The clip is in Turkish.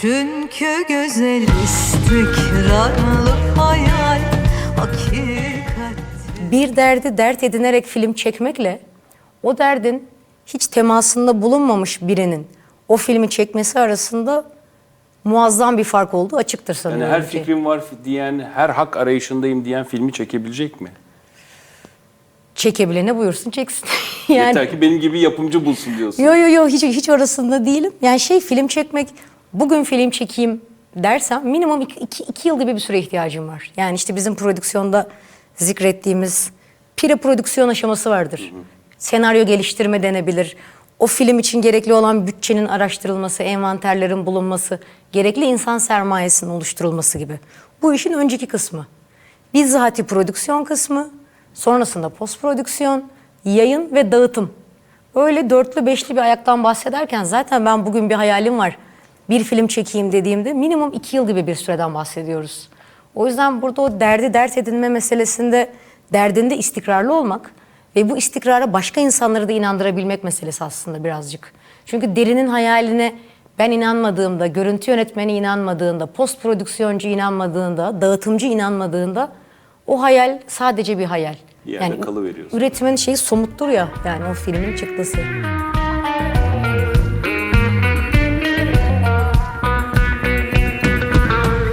Çünkü güzel istikrarlı hayal hakikat bir derdi dert edinerek film çekmekle o derdin hiç temasında bulunmamış birinin o filmi çekmesi arasında muazzam bir fark olduğu açıktır Yani sanıyorum her ki. fikrim var diyen, her hak arayışındayım diyen filmi çekebilecek mi? Çekebilene buyursun çeksin. yani Yeter ki benim gibi yapımcı bulsun diyorsun. Yo yo yo hiç hiç orasında değilim. Yani şey film çekmek bugün film çekeyim dersem minimum iki, iki, iki yıl gibi bir süre ihtiyacım var. Yani işte bizim prodüksiyonda zikrettiğimiz pre prodüksiyon aşaması vardır. Senaryo geliştirme denebilir. O film için gerekli olan bütçenin araştırılması, envanterlerin bulunması, gerekli insan sermayesinin oluşturulması gibi. Bu işin önceki kısmı. Bizzati prodüksiyon kısmı, sonrasında post prodüksiyon, yayın ve dağıtım. Böyle dörtlü beşli bir ayaktan bahsederken zaten ben bugün bir hayalim var. Bir film çekeyim dediğimde minimum iki yıl gibi bir süreden bahsediyoruz. O yüzden burada o derdi dert edinme meselesinde derdinde istikrarlı olmak ve bu istikrara başka insanları da inandırabilmek meselesi aslında birazcık. Çünkü derinin hayaline ben inanmadığımda, görüntü yönetmeni inanmadığında, post prodüksiyoncu inanmadığında, dağıtımcı inanmadığında o hayal sadece bir hayal. Bir yerde kalıveriyor. Üretimin şeyi somuttur ya yani o filmin çıktısı.